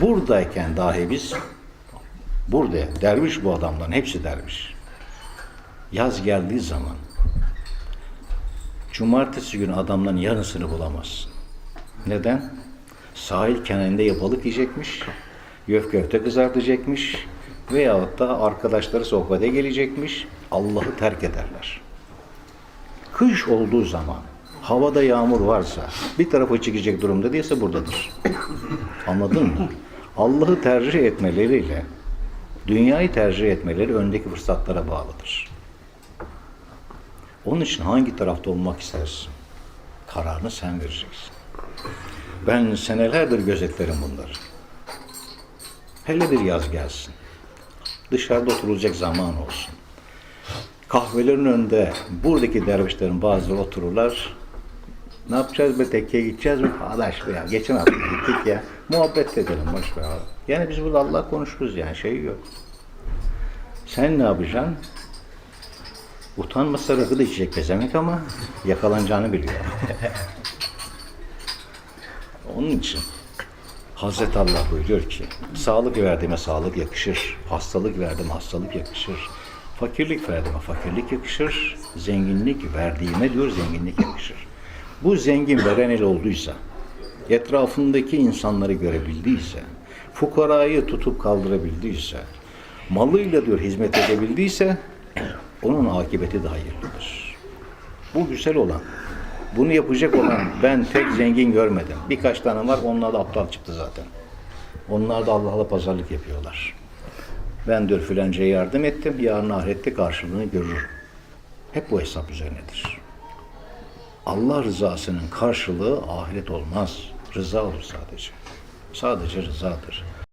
Buradayken dahi biz burada derviş bu adamların hepsi derviş. Yaz geldiği zaman cumartesi günü adamların yarısını bulamazsın. Neden? Sahil kenarında ya balık yiyecekmiş, yöf köfte kızartacakmış veyahut da arkadaşları sohbete gelecekmiş, Allah'ı terk ederler. Kış olduğu zaman, havada yağmur varsa, bir tarafa çıkacak durumda değilse buradadır. Anladın mı? Allah'ı tercih etmeleriyle dünyayı tercih etmeleri öndeki fırsatlara bağlıdır. Onun için hangi tarafta olmak istersin? Kararını sen vereceksin. Ben senelerdir gözetlerim bunları. Hele bir yaz gelsin. Dışarıda oturulacak zaman olsun. Kahvelerin önünde buradaki dervişlerin bazıları otururlar. Ne yapacağız be tekkeye gideceğiz mi? Arkadaş be ya geçen hafta gittik ya. Muhabbet edelim boş ver. Yani biz burada Allah konuşuruz yani şey yok. Sen ne yapacaksın? Utanmasa rakı da içecek pezemek ama yakalanacağını biliyor. Onun için Hazreti Allah buyuruyor ki sağlık verdiğime sağlık yakışır, hastalık verdiğime hastalık yakışır, fakirlik verdiğime fakirlik yakışır, zenginlik verdiğime diyor zenginlik yakışır. Bu zengin el olduysa, etrafındaki insanları görebildiyse, fukarayı tutup kaldırabildiyse, malıyla diyor hizmet edebildiyse, onun akıbeti de hayırlıdır. Bu güzel olan. Bunu yapacak olan ben tek zengin görmedim. Birkaç tane var onlar da aptal çıktı zaten. Onlar da Allah'la pazarlık yapıyorlar. Ben diyor filancaya yardım ettim. Yarın ahirette karşılığını görür. Hep bu hesap üzerinedir. Allah rızasının karşılığı ahiret olmaz. Rıza olur sadece. Sadece rızadır.